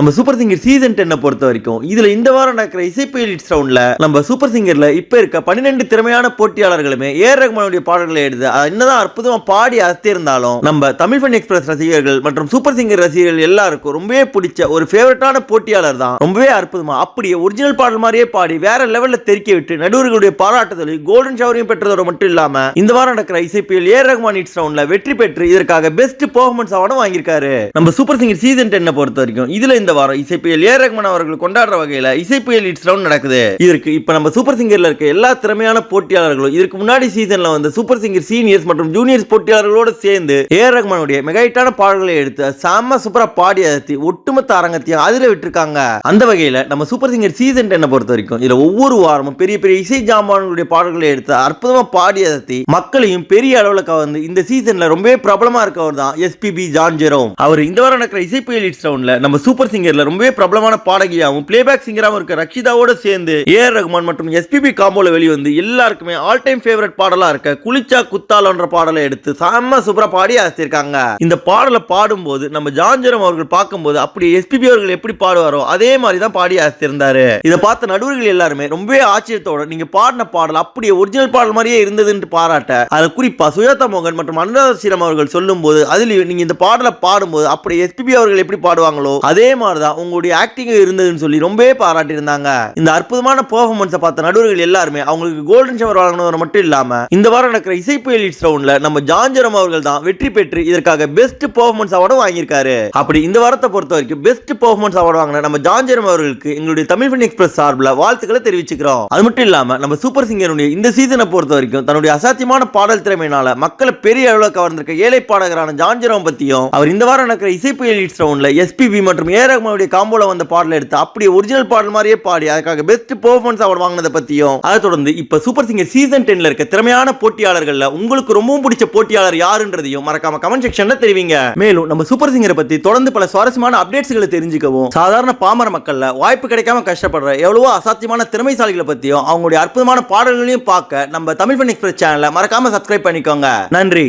நம்ம super singer season டென்னை பொறுத்த வரைக்கும் இதுல இந்த வாரம் நடக்கிற இசைப்பு எலிட்ஸ் ரவுண்ட்ல நம்ம சூப்பர் சிங்கர்ல இப்ப இருக்க பன்னிரெண்டு திறமையான போட்டியாளர்களுமே ஏர் ரகுமானுடைய பாடல்களை எடுத்து என்னதான் அற்புதமா பாடி அசத்திருந்தாலும் நம்ம தமிழ் ஃபன் எக்ஸ்பிரஸ் ரசிகர்கள் மற்றும் சூப்பர் சிங்கர் ரசிகர்கள் எல்லாருக்கும் ரொம்பவே பிடிச்ச ஒரு ஃபேவரட்டான போட்டியாளர் தான். ரொம்பவே அற்புதமா அப்படியே ஒரிஜினல் பாடல் மாதிரியே பாடி வேற லெவல்ல தெரிக்க விட்டு நடுவர்களுடைய பாராட்டுதலை கோல்டன் ஷவரையும் பெற்றதோடு மட்டும் இல்லாம இந்த வாரம் நடக்கிற இசைப்பியல் ஏர் ரகுமான் இட்ஸ் ரவுண்ட்ல வெற்றி பெற்று இதற்காக பெஸ்ட் பெர்ஃபார்மன்ஸ் அவார்டும் வாங்கியிருக்காரு. நம்ம சூப்பர் சிங்கர் சீசன் டென்னை பொறுத்த வரைக்கும் இதுல இந்த வாரம் இசைப்பியல் ஏ ரகுமன் அவர்கள் கொண்டாடுற வகையில் இசைப்பியல் இட்ஸ் ரவுண்ட் நடக்குது. இதற்கு இப்போ நம்ம சூப்பர் சிங்கர்ல இருக்க எல்லா திறமையான போட்டியாளர்களும் இதற்கு முன்னாடி சீசனில் வந்து சூப்பர் சிங்கர் சீனியர்ஸ் மற்றும் ஜூனியர்ஸ் போட்டியாளர்களோட சேர்ந்து ஏர் ரகுமானுடைய மெகாயிட்டான பாடல்களை எடுத்து செம்ம சூப்பராக பாடி அசத்தி ஒட்டுமொத்த அரங்கத்தையும் அதில் விட்டுருக்காங்க. அந்த வகையில் நம்ம சூப்பர் சிங்கர் சீசன் டென்னை பொறுத்த வரைக்கும் இதில் ஒவ்வொரு வாரமும் பெரிய பெரிய இசை ஜாமான்களுடைய பாடல்களை எடுத்து அற்புதமா பாடி அசத்தி மக்களையும் பெரிய அளவில் கவர்ந்து இந்த சீசனில் ரொம்பவே பிரபலமா இருக்கவர் தான் எஸ்பிபி ஜான் ஜெரோம் அவர் இந்த வாரம் நடக்கிற இசை இட்ஸ் ரவுண்டில் நம்ம சூப்பர் சிங்கர்ல ரொம்பவே பிரபலமான பாடகியாகவும் பிளேபேக் சிங்கராகவும் இருக்க ரக்ஷிதாவோட சேர்ந்து ஏஆர் ரகுமான் மற்றும் எஸ்பிபி காம்போல வெளிவந்து எல்லாருக்குமே ஆல் டைம் ஃபேவரட் பாடலா இருக்க குளிச்சா குத்தாலன்ற பாடலை எடுத்து செம்ம சூப்பரா பாடி அசத்திருக்காங்க இந்த பாடலை பாடும்போது நம்ம ஜான்ஜரம் அவர்கள் பார்க்கும்போது அப்படி எஸ்பிபி அவர்கள் எப்படி பாடுவாரோ அதே மாதிரி தான் பாடி அசத்திருந்தாரு. இதை பார்த்த நடுவர்கள் எல்லாருமே ரொம்பவே ஆச்சரியத்தோட நீங்க பாடின பாடல் அப்படியே ஒரிஜினல் பாடல் மாதிரியே இருந்ததுன்னு பாராட்ட அதில் குறிப்பா சுஜாதா மோகன் மற்றும் அனுராதா ஸ்ரீராம் அவர்கள் சொல்லும்போது அதுலயும் நீங்க இந்த பாடலை பாடும்போது அப்படி எஸ்பிபி அவர்கள் எப்படி பாடுவாங்களோ அதே மாதிரி தான் உங்களுடைய ஆக்டிங் இருந்ததுன்னு சொல்லி ரொம்பவே பாராட்டியிருந்தாங்க. இந்த அற்புதமான பெர்ஃபார்மன்ஸை பார்த்த நடுவர்கள் எல்லாருமே அவங்களுக்கு கோல்டன் ஷவர் வழங்கினவர் மட்டும் இல்லாம இந்த வாரம் நடக்கிற இசைப்பு எலிட்ஸ் ரவுண்ட்ல நம்ம ஜான்ஜரம் அவர்கள் தான் வெற்றி பெற்று இதற்காக பெஸ்ட் பெர்ஃபார்மன்ஸ் அவார்டும் வாங்கியிருக்காரு. அப்படி இந்த வாரத்தை பொறுத்த வரைக்கும் பெஸ்ட் பெர்ஃபார்மன்ஸ் அவார்டு வாங்கின நம்ம ஜான்ஜரம் அவர்களுக்கு எங்களுடைய தமிழ் ஃபன் எக்ஸ்பிரஸ் சார்பில் வாழ்த்துக்களை தெரிவிச்சுக்கிறோம். அது மட்டும் இல்லாம நம்ம சூப்பர் சிங்கருடைய இந்த சீசனை பொறுத்த வரைக்கும் தன்னுடைய அசாத்தியமான பாடல் திறமையினால மக்களை பெரிய அளவில் கவர்ந்திருக்க ஏழை பாடகரான ஜான்ஜரம் பத்தியும் அவர் இந்த வாரம் நடக்கிற இசைப்பு எலிட்ஸ் ரவுண்ட்ல எஸ்பிபி மற்றும் ஏ ரகுமானுடைய காம்போல வந்த பாடல் எடுத்து அப்படி ஒரிஜினல் பாடல் மாதிரியே பாடி அதுக்காக பெஸ்ட் பெர்ஃபார்மன்ஸ் அவார்டு வாங்கினதை பத்தியும் அதை தொடர்ந்து இப்ப சூப்பர் சிங்கர் சீசன் டென்ல இருக்க திறமையான போட்டியாளர்களில் உங்களுக்கு ரொம்பவும் பிடிச்ச போட்டியாளர் யாருன்றதையும் மறக்காம கமெண்ட் செக்ஷன்ல தெரிவிங்க. மேலும் நம்ம சூப்பர் சிங்கரை பத்தி தொடர்ந்து பல சுவாரஸ்யமான அப்டேட்ஸ்களை தெரிஞ்சுக்கவும் சாதாரண பாமர மக்கள்ல வாய்ப்பு கிடைக்காம கஷ்டப்படுற எவ்வளவோ அசாத்தியமான திறமைசாலிகளை பத்தியும் அவங்களுடைய அற்புதமான பாடல்களையும் பார்க்க நம்ம தமிழ் பண்ணி எக்ஸ்பிரஸ் சேனலை மறக்காம சப்ஸ்கிரைப் பண்ணிக்கோங்க. நன்றி.